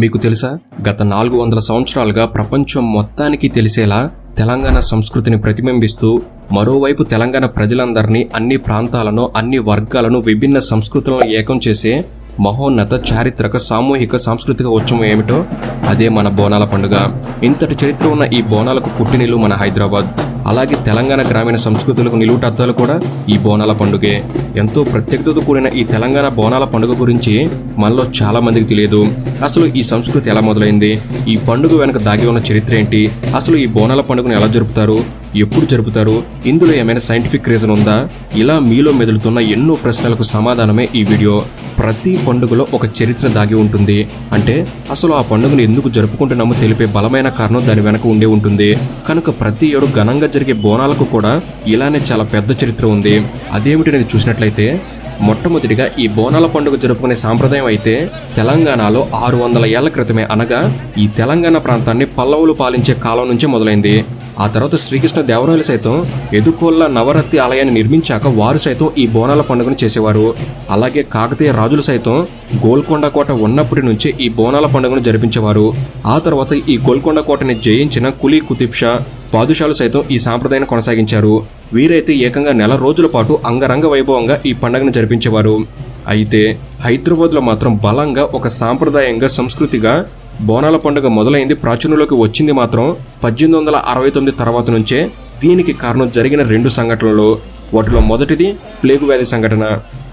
మీకు తెలుసా? గత నాలుగు వందల సంవత్సరాలుగా ప్రపంచం మొత్తానికి తెలిసేలా తెలంగాణ సంస్కృతిని ప్రతిబింబిస్తూ మరోవైపు తెలంగాణ ప్రజలందరినీ అన్ని ప్రాంతాలను అన్ని వర్గాలను విభిన్న సంస్కృతులను ఏకం చేసే మహోన్నత చారిత్రక సామూహిక సాంస్కృతిక ఉత్సవం ఏమిటో అదే మన బోనాల పండుగ. ఇంతటి చరిత్ర ఉన్న ఈ బోనాలకు పుట్టినిల్లు మన హైదరాబాద్. అలాగే తెలంగాణ గ్రామీణ సంస్కృతులకు నిలువుటద్దాలు కూడా ఈ బోనాల పండుగే. ఎంతో ప్రత్యేకతతో కూడిన ఈ తెలంగాణ బోనాల పండుగ గురించి మనలో చాలా మందికి తెలియదు. అసలు ఈ సంస్కృతి ఎలా మొదలైంది? ఈ పండుగ వెనుక దాగి ఉన్న చరిత్ర ఏంటి? అసలు ఈ బోనాల పండుగను ఎలా జరుపుతారు? ఎప్పుడు జరుపుతారు? ఇందులో ఏమైనా సైంటిఫిక్ రీజన్ ఉందా? ఇలా మీలో మెదులుతున్న ఎన్నో ప్రశ్నలకు సమాధానమే ఈ వీడియో. ప్రతి పండుగలో ఒక చరిత్ర దాగి ఉంటుంది. అంటే అసలు ఆ పండుగను ఎందుకు జరుపుకుంటున్నామో తెలిపే బలమైన కారణం దాని వెనక ఉండే ఉంటుంది. కనుక ప్రతి ఏడు ఘనంగా జరిగే బోన బోనాలకు కూడా ఇలానే చాలా పెద్ద చరిత్ర ఉంది. అదేమిటి నేను చూసినట్లయితే మొట్టమొదటిగా ఈ బోనాల పండుగ జరుపుకునే సాంప్రదాయం అయితే తెలంగాణలో ఆరు వందల ఏళ్ళ క్రితమే అనగా ఈ తెలంగాణ ప్రాంతాన్ని పల్లవులు పాలించే కాలం నుంచే మొదలైంది. ఆ తర్వాత శ్రీకృష్ణ దేవరాయలు సైతం ఎదుకోళ్ళ నవరత్తి ఆలయాన్ని నిర్మించాక వారు సైతం ఈ బోనాల పండుగను చేసేవారు. అలాగే కాకతీయ రాజులు సైతం గోల్కొండ కోట ఉన్నప్పటి నుంచి ఈ బోనాల పండుగను జరిపించేవారు. ఆ తర్వాత ఈ గోల్కొండ కోటని జయించిన కులీ కుతుబ్ పాదుషాలు సైతం ఈ సాంప్రదాయాన్ని కొనసాగించారు. వీరైతే ఏకంగా నెల రోజుల పాటు అంగరంగ వైభవంగా ఈ పండుగను జరిపించేవారు. అయితే హైదరాబాద్లో మాత్రం బలంగా ఒక సాంప్రదాయంగా సంస్కృతిగా బోనాల పండుగ మొదలైంది. ప్రాచుర్యంలోకి వచ్చింది మాత్రం పద్దెనిమిది వందల అరవై తొమ్మిది తర్వాత నుంచే దీనికి కారణం జరిగిన రెండు సంఘటనలు. వాటిలో మొదటిది ప్లేగు వ్యాధి సంఘటన.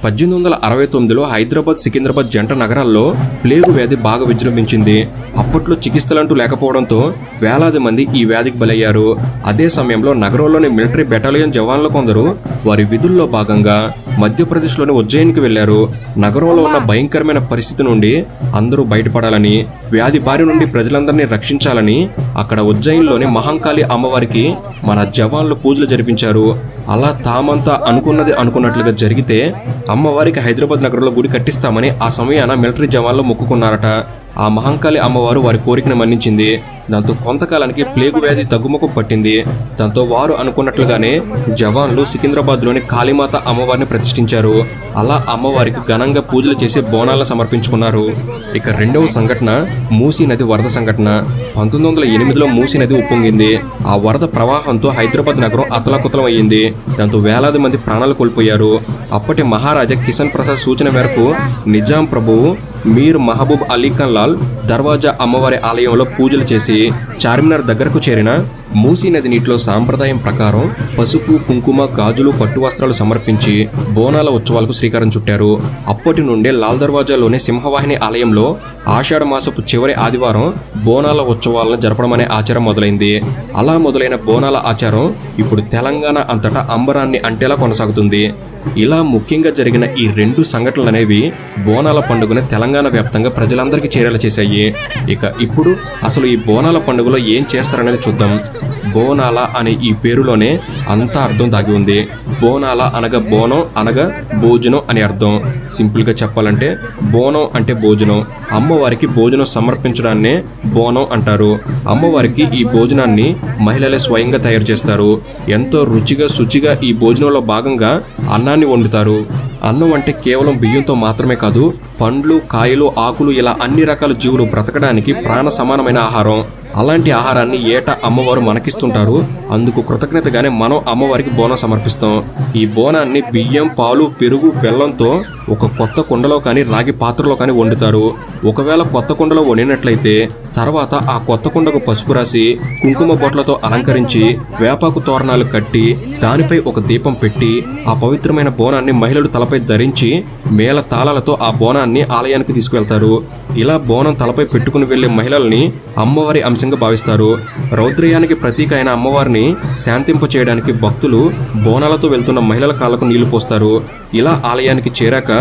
పద్దెనిమిది వందల అరవై తొమ్మిదిలో హైదరాబాద్ సికింద్రాబాద్ జంట నగరాల్లో ప్లేగు వ్యాధి బాగా విజృంభించింది. అప్పట్లో చికిత్సలంటూ లేకపోవడంతో వేలాది మంది ఈ వ్యాధికి బలయ్యారు. అదే సమయంలో నగరంలోని మిలిటరీ బెటాలియన్ జవాన్లు కొందరు వారి విధుల్లో భాగంగా మధ్యప్రదేశ్లోని ఉజ్జయిన్కి వెళ్ళారు నగరంలో ఉన్న భయంకరమైన పరిస్థితి నుండి అందరూ బయటపడాలని వ్యాధి బారి నుండి ప్రజలందరినీ రక్షించాలని అక్కడ ఉజ్జయిన్లోని మహంకాళి అమ్మవారికి మన జవాన్లు పూజలు జరిపించారు. అలా తామంతా అనుకున్నది అనుకున్నట్లుగా జరిగితే అమ్మవారికి హైదరాబాద్ నగరంలో గుడి కట్టిస్తామని ఆ సమయాన మిలిటరీ జవాన్లు మొక్కుకున్నారట. ఆ మహంకాళి అమ్మవారు వారి కోరికను మన్నించింది. దాంతో కొంతకాలానికి ప్లేగు వ్యాధి తగ్గుముఖం పట్టింది. దాంతో వారు అనుకున్నట్లుగానే జవాన్లు సికింద్రాబాద్లోని కాళీమాత అమ్మవారిని ప్రతిష్ఠించారు. అలా అమ్మవారికి ఘనంగా పూజలు చేసి బోనాలను సమర్పించుకున్నారు. ఇక రెండవ సంఘటన మూసీ నది వరద సంఘటన. పంతొమ్మిది వందల ఎనిమిదిలో మూసీ నది ఉప్పొంగింది. ఆ వరద ప్రవాహంతో హైదరాబాద్ నగరం అతలాకుతలం అయ్యింది దాంతో వేలాది మంది ప్రాణాలు కోల్పోయారు. అప్పటి మహారాజా కిషన్ ప్రసాద్ సూచన మేరకు నిజాం ప్రభువు మీర్ మహబూబ్ అలీ ఖాన్ లాల్ దర్వాజా అమ్మవారి ఆలయంలో పూజలు చేసి చార్మినార్ దగ్గరకు చేరిన మూసీ నది నీటిలో సాంప్రదాయం ప్రకారం పసుపు కుంకుమ గాజులు పట్టు వస్త్రాలు సమర్పించి బోనాల ఉత్సవాలకు శ్రీకారం చుట్టారు. అప్పటి నుండే లాల్ దర్వాజాలోని సింహవాహిని ఆలయంలో ఆషాఢ మాసపు చివరి ఆదివారం బోనాల ఉత్సవాలను జరపడం అనే ఆచారం మొదలైంది. అలా మొదలైన బోనాల ఆచారం ఇప్పుడు తెలంగాణ అంతటా అంబరాన్ని అంటేలా కొనసాగుతుంది. ఇలా ముఖ్యంగా జరిగిన ఈ రెండు సంఘటనలు అనేవి బోనాల పండుగను తెలంగాణ వ్యాప్తంగా ప్రజలందరికీ చేరేలా చేశాయి. ఇక ఇప్పుడు అసలు ఈ బోనాల పండుగలో ఏం చేస్తారనేది చూద్దాం. బోనాల అనే ఈ పేరులోనే అంతా అర్థం దాగి ఉంది. బోనాల అనగా బోనం అనగా భోజనం అని అర్థం. సింపుల్గా చెప్పాలంటే బోనం అంటే భోజనం. అమ్మవారికి భోజనం సమర్పించడాన్నే బోనం అంటారు. అమ్మవారికి ఈ భోజనాన్ని మహిళలే స్వయంగా తయారు చేస్తారు. ఎంతో రుచిగా శుచిగా ఈ భోజనంలో భాగంగా అన్నాన్ని వండుతారు. అన్నం అంటే కేవలం బియ్యంతో మాత్రమే కాదు పండ్లు కాయలు ఆకులు ఇలా అన్ని రకాల జీవులు బ్రతకడానికి ప్రాణ సమానమైన ఆహారం. అలాంటి ఆహారాన్ని ఏటా అమ్మవారు మనకిస్తుంటారు. అందుకు కృతజ్ఞతగానే మనం అమ్మవారికి బోనం సమర్పిస్తాం. ఈ బోనాన్ని బియ్యం పాలు పెరుగు బెల్లంతో ఒక కొత్త కుండలో కానీ రాగి పాత్రలో కానీ వండుతారు. ఒకవేళ కొత్త కుండలో వండినట్లయితే తర్వాత ఆ కొత్త కుండకు పసుపు రాసి కుంకుమ బొట్లతో అలంకరించి వేపాకు తోరణాలు కట్టి దానిపై ఒక దీపం పెట్టి ఆ పవిత్రమైన బోనాన్ని మహిళలు తలపై ధరించి మేళ తాళాలతో ఆ బోనాన్ని ఆలయానికి తీసుకువెళ్తారు. ఇలా బోనం తలపై పెట్టుకుని వెళ్ళే మహిళల్ని అమ్మవారి అంశం అంశంగా భావిస్తారు. రౌద్రయానికి ప్రతీక అయిన అమ్మవారిని శాంతింప చేయడానికి భక్తులు బోనాలతో వెళ్తున్న మహిళల కాళ్ళకు నీళ్ళు పోస్తారు. ఇలా ఆలయానికి చేరాక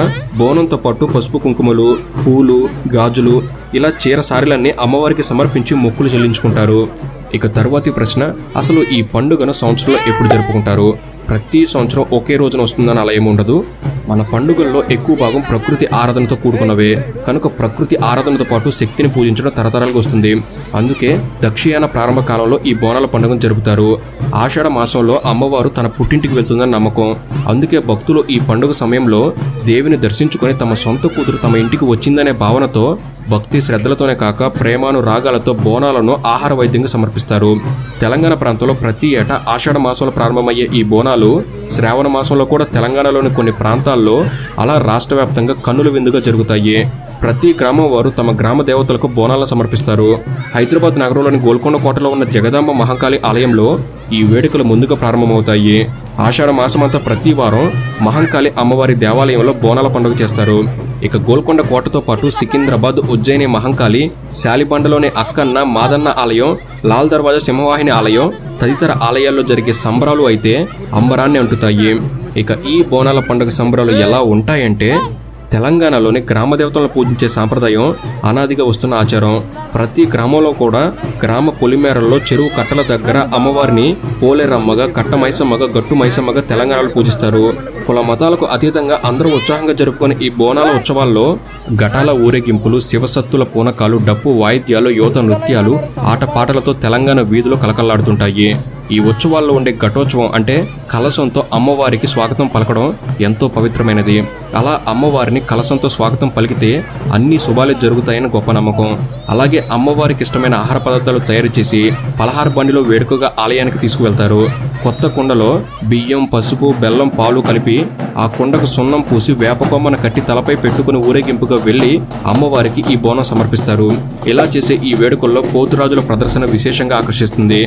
బోనంతో పాటు పసుపు కుంకుమలు పూలు గాజులు ఇలా చీర సారీలన్నీ అమ్మవారికి సమర్పించి మొక్కులు చెల్లించుకుంటారు. ఇక తరువాతి ప్రశ్న అసలు ఈ పండుగను సంవత్సరంలో ఎప్పుడు జరుపుకుంటారు? ప్రతి సంవత్సరం ఒకే రోజున వస్తుందని అలా ఏముండదు మన పండుగల్లో ఎక్కువ భాగం ప్రకృతి ఆరాధనతో కూడుకున్నవే. కనుక ప్రకృతి ఆరాధనతో పాటు శక్తిని పూజించడం తరతరాలుగా వస్తుంది. అందుకే దక్షియాన ప్రారంభ కాలంలో ఈ బోనాల పండుగను జరుపుతారు. ఆషాఢ మాసంలో అమ్మవారు తన పుట్టింటికి వెళ్తుందని నమ్మకం. అందుకే భక్తులు ఈ పండుగ సమయంలో దేవిని దర్శించుకొని తమ సొంత కూతురు తమ ఇంటికి వచ్చిందనే భావనతో భక్తి శ్రద్ధలతోనే కాక ప్రేమాను రాగాలతో బోనాలను ఆహార వైద్యంగా సమర్పిస్తారు. తెలంగాణ ప్రాంతంలో ప్రతి ఏటా ఆషాఢ మాసంలో ప్రారంభమయ్యే ఈ బోనాలు శ్రావణ మాసంలో కూడా తెలంగాణలోని కొన్ని ప్రాంతాల్లో అలా రాష్ట్ర వ్యాప్తంగా కన్నుల విందుగా జరుగుతాయి. ప్రతి గ్రామం వారు తమ గ్రామ దేవతలకు బోనాలను సమర్పిస్తారు. హైదరాబాద్ నగరంలోని గోల్కొండ కోటలో ఉన్న జగదాంబ మహంకాళి ఆలయంలో ఈ వేడుకలు ముందుగా ప్రారంభమవుతాయి. ఆషాఢ మాసమంతా ప్రతి వారం మహంకాళి అమ్మవారి దేవాలయంలో బోనాల పండుగ చేస్తారు. ఇక గోల్కొండ కోటతో పాటు సికింద్రాబాద్ ఉజ్జయిని మహంకాళి శాలిబండలోని అక్కన్న మాదన్న ఆలయం లాల్ దర్వాజా సింహవాహిని ఆలయం తదితర ఆలయాల్లో జరిగే సంబరాలు అయితే అంబరాన్ని అంటుతాయి. ఇక ఈ బోనాల పండుగ సంబరాలు ఎలా ఉంటాయంటే తెలంగాణలోని గ్రామ దేవతలను పూజించే సాంప్రదాయం అనాదిగా వస్తున్న ఆచారం. ప్రతి గ్రామంలో కూడా గ్రామ పొలిమేరల్లో చెరువు కట్టల దగ్గర అమ్మవారిని పోలేరమ్మగా కట్ట మైసమ్మగా గట్టు మైసమ్మగా తెలంగాణలో పూజిస్తారు. కుల మతాలకు అతీతంగా అందరూ ఉత్సాహంగా జరుపుకునే ఈ బోనాల ఉత్సవాల్లో ఘటాల ఊరేగింపులు శివసత్తుల పూనకాలు డప్పు వాయిద్యాలు యువత నృత్యాలు ఆటపాటలతో తెలంగాణ వీధులు కలకల్లాడుతుంటాయి ఈ ఉత్సవాల్లో ఉండే ఘటోత్సవం అంటే కలశంతో అమ్మవారికి స్వాగతం పలకడం ఎంతో పవిత్రమైనది. అలా అమ్మవారిని కలశంతో స్వాగతం పలికితే అన్ని శుభాలు జరుగుతాయని గొప్ప నమ్మకం. అలాగే అమ్మవారికి ఇష్టమైన ఆహార పదార్థాలు తయారు చేసి పలహార బండిలో వేడుకగా ఆలయానికి తీసుకువెళ్తారు. కొత్త కుండలో బియ్యం పసుపు బెల్లం పాలు కలిపి ఆ కుండకు సున్నం పూసి వేపకొమ్మను కట్టి తలపై పెట్టుకుని ఊరేగింపుగా వెళ్ళి అమ్మవారికి ఈ బోనం సమర్పిస్తారు. ఇలా చేసే ఈ వేడుకల్లో పోతురాజుల ప్రదర్శన విశేషంగా ఆకర్షిస్తుంది.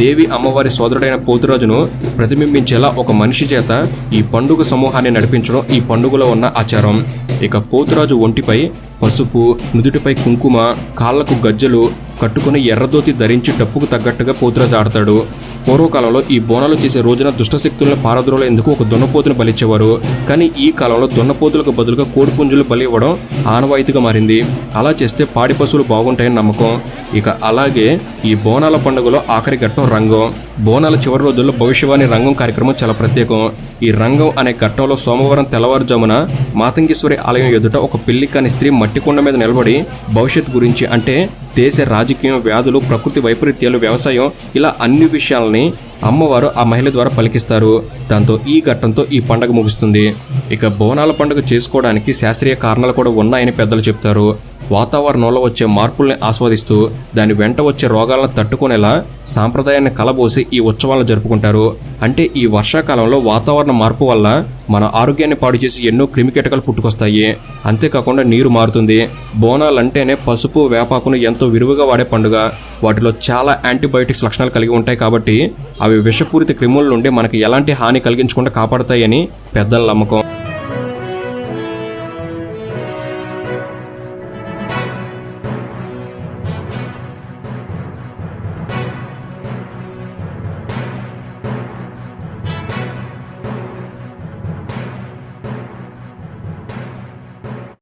దేవి అమ్మవారి సోదరుడైన పోతురాజును ప్రతిబింబించేలా ఒక మనిషి చేత ఈ పండుగ సమూహాన్ని నడిపించడం ఈ పండుగలో ఉన్న ఆచారం. ఇక పోతురాజు ఒంటిపై పసుపు నుదుటిపై కుంకుమ కాళ్ళకు గజ్జలు కట్టుకుని ఎర్రదోతి ధరించి డప్పుకు తగ్గట్టుగా పోతురాజు ఆడతాడు పూర్వకాలంలో ఈ బోనాలు చేసే రోజున దుష్టశక్తులను పారద్రోలేందుకు ఒక దున్నపోతును బలిచ్చేవారు. కానీ ఈ కాలంలో దున్నపోతులకు బదులుగా కోడిపుంజులు బలి ఇవ్వడం ఆనవాయితీగా మారింది. అలా చేస్తే పాడి పశువులు బాగుంటాయని నమ్మకం. ఇక అలాగే ఈ బోనాల పండుగలో ఆఖరి ఘట్టం రంగం. బోనాల చివరి రోజుల్లో భవిష్యవాణి రంగం కార్యక్రమం చాలా ప్రత్యేకం. ఈ రంగం అనే ఘట్టంలో సోమవారం తెల్లవారుజామున మాతంగేశ్వరి ఆలయం ఎదుట ఒక పెళ్ళి కాని స్త్రీ మట్టికొండ మీద నిలబడి భవిష్యత్ గురించి అంటే దేశ రాజకీయం వ్యాధులు ప్రకృతి వైపరీత్యాలు వ్యవసాయం ఇలా అన్ని విషయాలని అమ్మవారు ఆ మహిళ ద్వారా పలికిస్తారు. దాంతో ఈ ఘట్టంతో ఈ పండగ ముగుస్తుంది. ఇక బోనాల పండుగ చేసుకోవడానికి శాస్త్రీయ కారణాలు కూడా ఉన్నాయని పెద్దలు చెప్తారు. వాతావరణంలో వచ్చే మార్పుల్ని ఆస్వాదిస్తూ దాని వెంట వచ్చే రోగాలను తట్టుకునేలా సాంప్రదాయాన్ని కలబోసి ఈ ఉత్సవాలను జరుపుకుంటారు. అంటే ఈ వర్షాకాలంలో వాతావరణ మార్పు వల్ల మన ఆరోగ్యాన్ని పాడు చేసి ఎన్నో క్రిమికీటకాలు పుట్టుకొస్తాయి. అంతేకాకుండా నీరు మారుతుంది. బోనాలంటేనే పసుపు వేపాకును ఎంతో విరివిగా వాడే పండుగ. వాటిలో చాలా యాంటీబయోటిక్స్ లక్షణాలు కలిగి ఉంటాయి కాబట్టి అవి విషపూరిత క్రిముల నుండి మనకి ఎలాంటి హాని కలిగించకుండా కాపాడతాయని పెద్దల నమ్మకం.